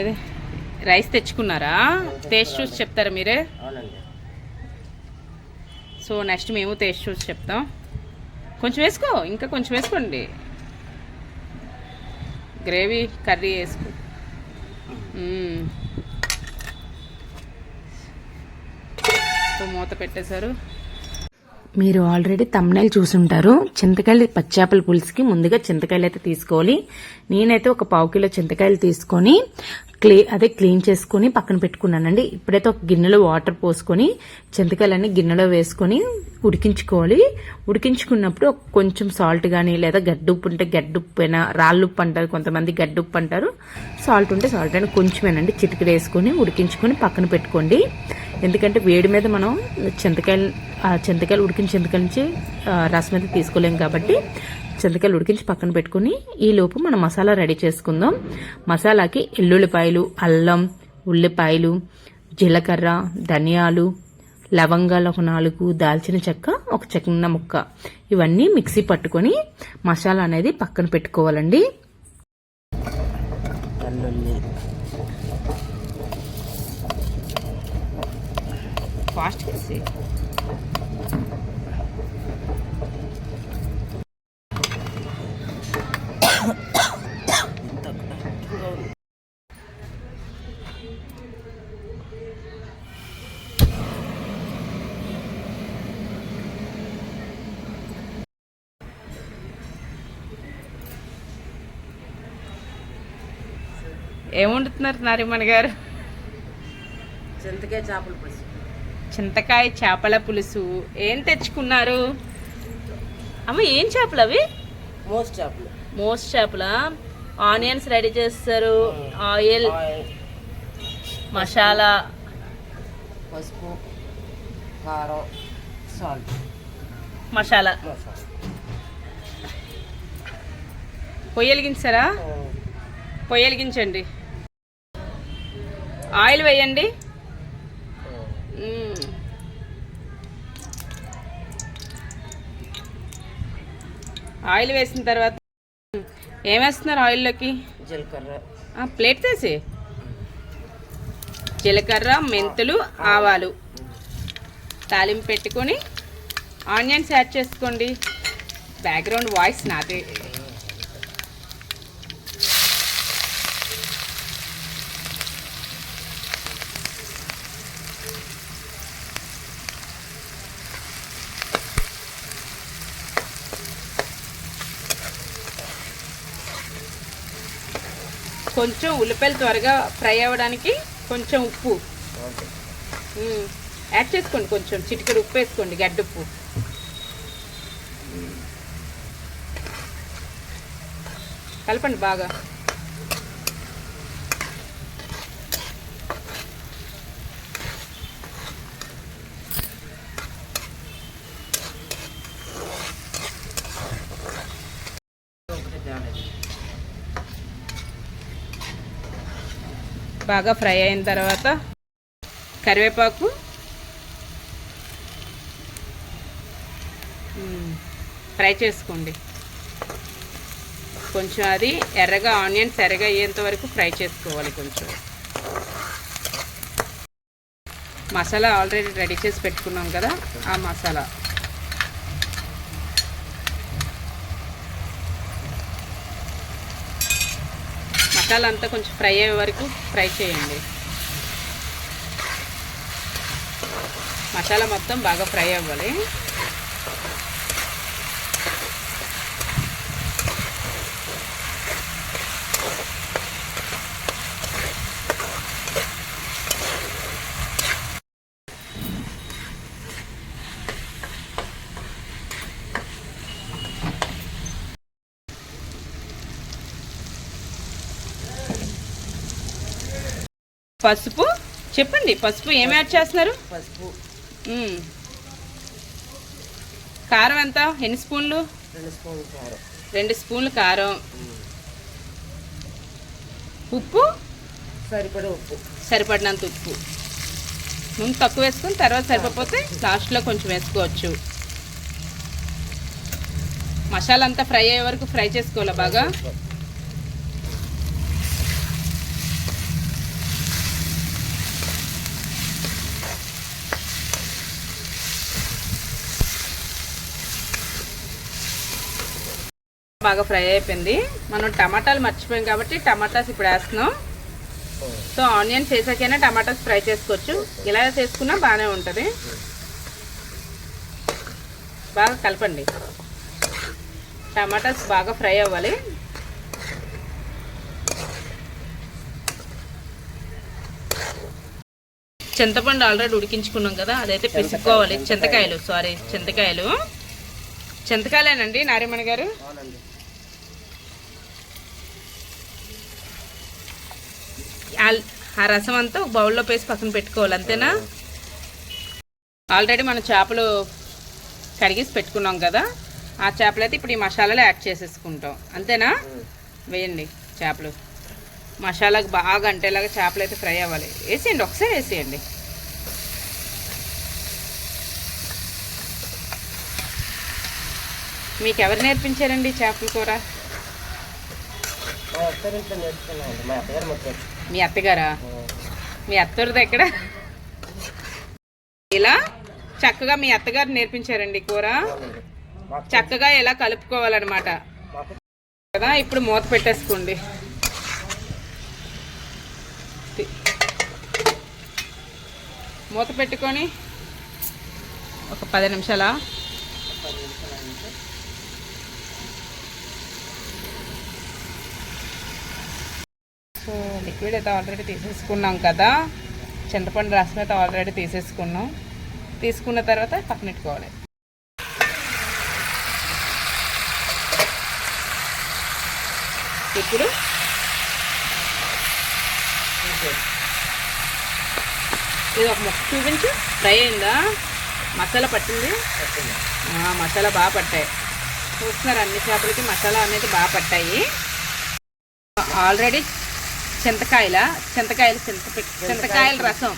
ఏది? Rice తెచ్చుకున్నారా? Taste చూసి చెప్తారా మీరే? సో నెక్స్ట్ మేము టేస్ట్ చూసి చెప్తాం. కొంచెం వేసుకో ఇంకా కొంచెం వేసుకోండి. గ్రేవీ కర్రీ వేసుకో. సో మూత పెట్టేశారు. మీరు ఆల్రెడీ తమ్నైల్ చూసుంటారు. చింతకాయలు పచ్చాపల పులుసుకి ముందుగా చింతకాయలు అయితే తీసుకోవాలి. నేనైతే ఒక పావు కిలో చింతకాయలు తీసుకొని క్లీ అదే క్లీన్ చేసుకుని పక్కన పెట్టుకున్నానండి. ఇప్పుడైతే ఒక గిన్నెలో వాటర్ పోసుకొని చింతకాయలన్నీ గిన్నెలో వేసుకొని ఉడికించుకోవాలి. ఉడికించుకున్నప్పుడు కొంచెం సాల్ట్ కానీ లేదా గడ్డుప్పు ఉంటే గడ్డుప్పు అయినా రాళ్ళుప్పు అంటారు కొంతమంది గడ్డుప్పు అంటారు. సాల్ట్ ఉంటే సాల్ట్ అయినా కొంచెమేనండి. చిటికలు వేసుకొని ఉడికించుకొని పక్కన పెట్టుకోండి. ఎందుకంటే వేడి మీద మనం చింతకాయలు చింతకాయలు ఉడికిన చింతకాయల నుంచి రసం అయితే తీసుకోలేం కాబట్టి చింతకాయలు ఉడికించి పక్కన పెట్టుకుని ఈ లోపు మనం మసాలా రెడీ చేసుకుందాం. మసాలాకి ఎల్లుల్లిపాయలు అల్లం ఉల్లిపాయలు జీలకర్ర ధనియాలు లవంగాలు ఒక నాలుగు దాల్చిన చెక్క ఒక చిన్న ముక్క. ఇవన్నీ మిక్సీ పట్టుకొని మసాలా అనేది పక్కన పెట్టుకోవాలండి. ఫాస్ట్ చేసి ఏం వండుతున్నారు నారిమణి గారు? చింతకాయ చేపల పులుసు. చింతకాయ చేపల పులుసు. ఏం తెచ్చుకున్నారు? అమ్మ ఏం చేపలు అవి? మోస్ట్ చేపలు. మోస్ట్ చేపల? ఆనియన్స్ రెడీ చేస్తారు. ఆయిల్. మసాలా. పసుపు కారం సాల్ట్. మసాలా. మసాలా. పొయ్యి వెలిగించారా? పొయ్యి వెలిగించండి. ఆయిల్ వేయండి. ఆయిల్ వేసిన తర్వాత ఏం వేస్తున్నారు ఆయిల్లోకి? జీలకర్ర. ప్లేట్ తీసి. జీలకర్ర మెంతులు ఆవాలు. తాలింపు పెట్టుకొని ఆనియన్స్ యాడ్ చేసుకోండి. బ్యాక్గ్రౌండ్ వాయిస్ నాదే. కొంచెం ఉల్లిపాయలు త్వరగా ఫ్రై అవ్వడానికి కొంచెం ఉప్పు. యాడ్ చేసుకోండి కొంచెం చిటికెడు ఉప్పు వేసుకోండి గడ్డుప్పు. కలపండి బాగా బాగా ఫ్రై అయిన తర్వాత కరివేపాకు. ఫ్రై చేసుకోండి. కొంచెం అది ఎర్రగా ఆనియన్స్ ఎర్రగా అయ్యేంత వరకు ఫ్రై చేసుకోవాలి కొంచెం. మసాలా ఆల్రెడీ రెడీ చేసి పెట్టుకున్నాం కదా ఆ మసాలా. మసాలా అంతా కొంచెం ఫ్రై అయ్యే వరకు ఫ్రై చేయండి. మసాలా మొత్తం బాగా ఫ్రై అవ్వాలి. పసుపు? చెప్పండి పసుపు ఏం యాడ్ చేస్తున్నారు? పసుపు. కారం ఎంత? ఎన్ని స్పూన్లు? రెండు స్పూన్లు కారం. రెండు స్పూన్లు కారం. ఉప్పు? సరిపడే ఉప్పు. సరిపడినంత ఉప్పు. ముందు తక్కువ వేసుకుని తర్వాత సరిపోతే లాస్ట్లో కొంచెం వేసుకోవచ్చు. మసాలా అంతా ఫ్రై అయ్యే వరకు ఫ్రై చేసుకోవాలి బాగా? బాగా ఫ్రై అయిపోయింది. మనం టమాటాలు మర్చిపోయాం కాబట్టి టమాటాస్ ఇప్పుడు వేస్తున్నాం. సో ఆనియన్స్ వేసాకైనా టమాటాస్ ఫ్రై చేసుకోవచ్చు. ఇలా చేసుకున్నా బాగానే ఉంటుంది. బాగా కలపండి. టమాటాస్ బాగా ఫ్రై అవ్వాలి. చింతపండు ఆల్రెడీ ఉడికించుకున్నాం కదా అదైతే పిసుకోవాలి చింతకాయలు సారీ చింతకాయలు. చింతకాయలేనండి నారాయణ గారు? ఆ రసం అంతా ఒక బౌల్లో పేసి పక్కన పెట్టుకోవాలి అంతేనా? ఆల్రెడీ మనం చేపలు కరిగేసి పెట్టుకున్నాం కదా ఆ చేపలు అయితే ఇప్పుడు ఈ మసాలాలో యాడ్ చేసేసుకుంటాం. అంతేనా? వేయండి చేపలు. మసాలాకు బాగా అంటేలాగా చేపలు అయితే ఫ్రై అవ్వాలి. వేసేయండి ఒకసారి వేసేయండి. మీకు ఎవరు నేర్పించారండి చేపల కూర? మా పేరు మీ అత్తగారా? మీ అత్తగారిది ఎక్కడ? ఇలా చక్కగా మీ అత్తగారు నేర్పించారండి కూర. చక్కగా ఎలా కలుపుకోవాలన్నమాట. కదా ఇప్పుడు మూత పెట్టేసుకోండి. మూత పెట్టుకొని ఒక పది నిమిషాల పది నిమిషాలు అంటే సో లిక్విడ్ అయితే ఆల్రెడీ తీసేసుకున్నాం కదా. చింతపండు రసం అయితే ఆల్రెడీ తీసేసుకున్నాం. తీసుకున్న తర్వాత పక్కన పెట్టుకోవాలి. ఇప్పుడు ఇది ఒక ముక్క చూపించు. ఫ్రై అయిందా? మసాలా పట్టింది? మసాలా బాగా పట్టాయి. చూస్తున్నారు అన్ని చేపలకి మసాలా అనేది బాగా పట్టాయి. ఆల్రెడీ చింతకాయల? చింతకాయలు చింత చింతకాయల రసం.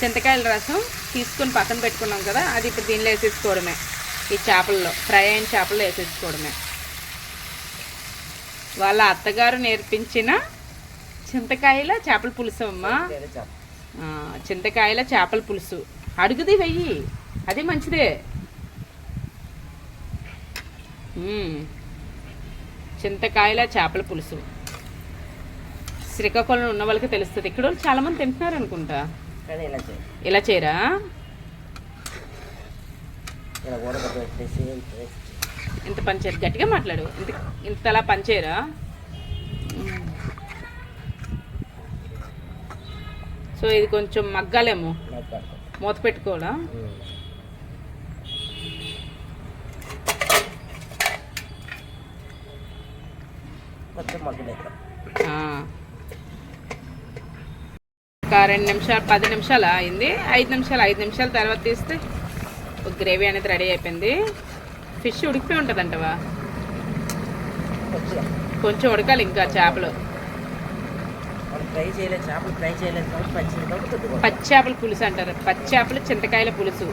చింతకాయల రసం తీసుకొని పక్కన పెట్టుకున్నాం కదా అది ఇప్పుడు దీనిలో వేసేసుకోవడమే. ఈ చేపల్లో ఫ్రై అయిన చేపల్లో వేసేసుకోవడమే. వాళ్ళ అత్తగారు నేర్పించిన చింతకాయల చేపల పులుసు అమ్మా. చింతకాయల చేపల పులుసు. అడుగుది వెయ్యి. అది మంచిదే. చింతకాయల చేపల పులుసు. శ్రీకాకుళం ఉన్న వాళ్ళకి తెలుస్తుంది. ఇక్కడ వాళ్ళు చాలా మంది తింటున్నారు అనుకుంటా. ఇలా చేయరా. ఇంత పంచారు గట్టిగా మాట్లాడు. ఇంత ఇంతలా పంచేరా మ్మ్. సో ఇది కొంచెం మగ్గాలేమో? మూత పెట్టుకోవాలా? కొంచెం మగ్గలేదు ఆ. ఒక రెండు నిమిషాలు పది నిమిషాలు అయింది ఐదు నిమిషాలు ఐదు నిమిషాల తర్వాత తీస్తే ఒక గ్రేవీ అనేది రెడీ అయిపోయింది. ఫిష్ ఉడికిపోయి ఉంటుందంటవా? కొంచెం కొంచెం ఉడకాలి ఇంకా చేపలు. పచ్చి చేపల పులుసు అంటారు. పచ్చి చేపలు చింతకాయల పులుసు.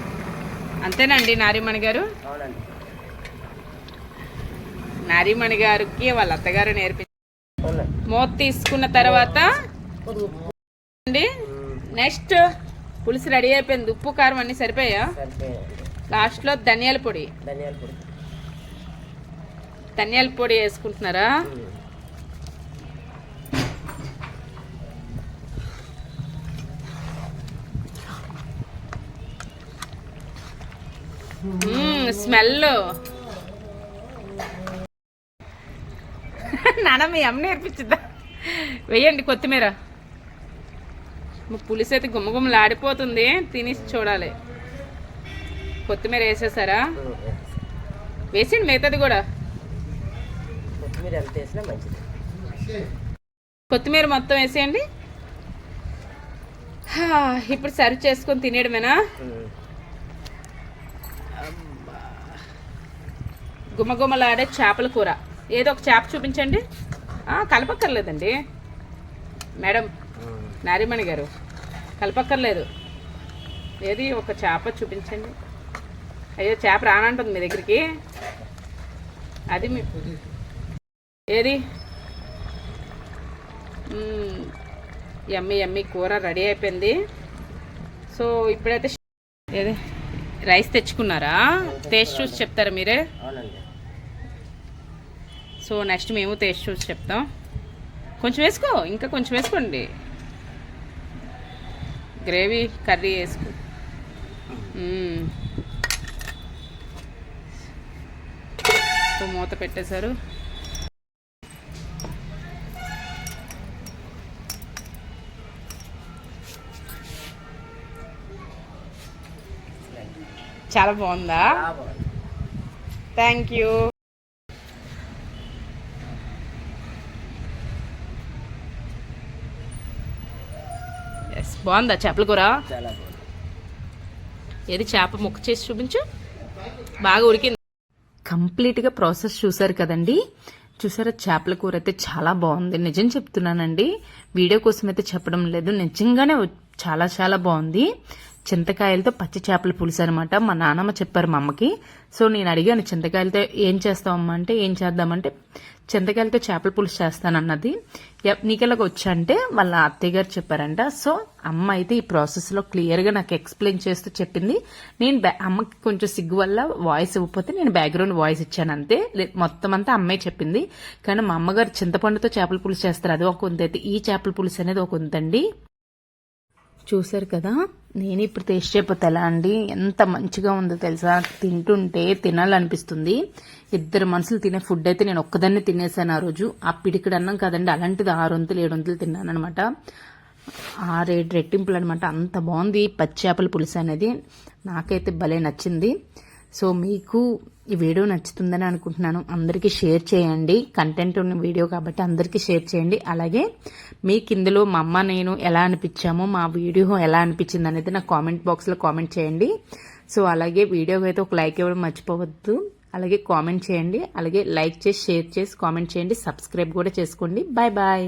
అంతేనండి నారిమణి గారు? నారిమణి గారికి వాళ్ళ అత్తగారు అవునండి మూత తీసుకున్న తర్వాత అండి. నెక్స్ట్ పులుసు రెడీ అయిపోయింది. ఉప్పు కారం అన్నీ సరిపోయా లాస్ట్లో ధనియాల పొడి. ధనియాల పొడి. ధనియాల పొడి వేసుకుంటున్నారా? స్మెల్ నాన్న మీ అమ్మ నేర్పించుద్దా? వెయ్యండి కొత్తిమీర. పులుసు అయితే గుమ్మగుమ్మలు ఆడిపోతుంది తినేసి చూడాలి. కొత్తిమీర వేసేసారా? వేసిండి మిగతాది కూడా. కొత్తిమీర మొత్తం వేసేయండి. ఇప్పుడు సర్వ్ చేసుకొని తినేయడమేనా? గుమ్మగుమ్మలాడే చేపల కూర. ఏదో ఒక చేప చూపించండి. కలపక్కర్లేదండి. మేడం నారిమణి గారు కలపక్కర్లేదు. ఏది ఒక చేప చూపించండి. అయ్యో చేప రానంటుంది మీ దగ్గరికి. అది మీ ఏది? మ్మ్. ఎమ్మి ఎమ్మి కూర రెడీ అయిపోయింది. సో ఇప్పుడైతే ఏది? రైస్ తెచ్చుకున్నారా? టేస్ట్ చూసి చెప్తారా మీరే? సో నెక్స్ట్ మేము టేస్ట్ చూసి చెప్తాం. కొంచెం వేసుకో ఇంకా కొంచెం వేసుకోండి. గ్రేవీ కర్రీ వేసుకో. మూత పెట్టేశారు. చాలా బాగుంది? థ్యాంక్ యూ బాగుందా చేపల కూర? చాలా బాగుంది. ఏది చేప ముక్క చేసి చూపించు. బాగా ఉడికింది. కంప్లీట్గా ప్రాసెస్ చూసారు కదండి? చూసారా? చేపల కూర అయితే చాలా బాగుంది. నిజం చెప్తున్నానండి. వీడియో కోసం అయితే చెప్పడం లేదు. నిజంగానే చాలా చాలా బాగుంది. చింతకాయలతో పచ్చి చేపల పులుసు అనమాట మా నాన్నమ్మ చెప్పారు మా అమ్మకి. సో నేను అడిగాను చింతకాయలతో ఏం చేస్తామమ్మా అంటే ఏం చేద్దామంటే చింతకాయలతో చేపల పులుసు చేస్తానన్నది. నీకెలాగ వచ్చా అంటే వాళ్ళ అత్తయ్య గారు చెప్పారంట. సో అమ్మ అయితే ఈ ప్రాసెస్లో క్లియర్గా నాకు ఎక్స్ప్లెయిన్ చేస్తూ చెప్పింది. నేను బ్యా- అమ్మకి కొంచెం సిగ్గు వల్ల వాయిస్ ఇవ్వకపోతే నేను బ్యాక్గ్రౌండ్ వాయిస్ ఇచ్చాను అంతే. మొత్తం అంతా అమ్మాయి చెప్పింది. కానీ మా అమ్మగారు చింతపండుతో చేపల పులుసు చేస్తారు. అది ఒక వంతు అయితే ఈ చేపల పులుసు అనేది ఒక ఉందండి. చూసారు కదా? నేను ఇప్పుడు టేస్ట్ చేయకపోతే ఎలా అండి? ఎంత మంచిగా ఉందో తెలుసా? తింటుంటే తినాలనిపిస్తుంది. ఇద్దరు మనుషులు తినే ఫుడ్ అయితే నేను ఒక్కదాన్ని తినేసాను ఆ రోజు. ఆ పిడికిడు అన్నం కాదండి అలాంటిది ఆరు వంతులు ఏడు వంతులు తిన్నాను అనమాట ఆరేడు రెట్టింపులు అనమాట అంత బాగుంది పచ్చి చేపల పులుసు అనేది. నాకైతే భలే నచ్చింది. సో మీకు ఈ వీడియో నచ్చుతుందని అనుకుంటున్నాను. అందరికీ షేర్ చేయండి. కంటెంట్ ఉన్న వీడియో కాబట్టి అందరికీ షేర్ చేయండి. అలాగే మీకు ఇందులో మా అమ్మ నేను ఎలా అనిపించామో మా వీడియో ఎలా అనిపించింది అనేది నా కామెంట్ బాక్స్లో కామెంట్ చేయండి. సో అలాగే వీడియోకి అయితే ఒక లైక్ ఇవ్వడం మర్చిపోవద్దు. అలాగే కామెంట్ చేయండి. అలాగే లైక్ చేసి షేర్ చేసి కామెంట్ చేయండి. సబ్స్క్రైబ్ కూడా చేసుకోండి. Bye bye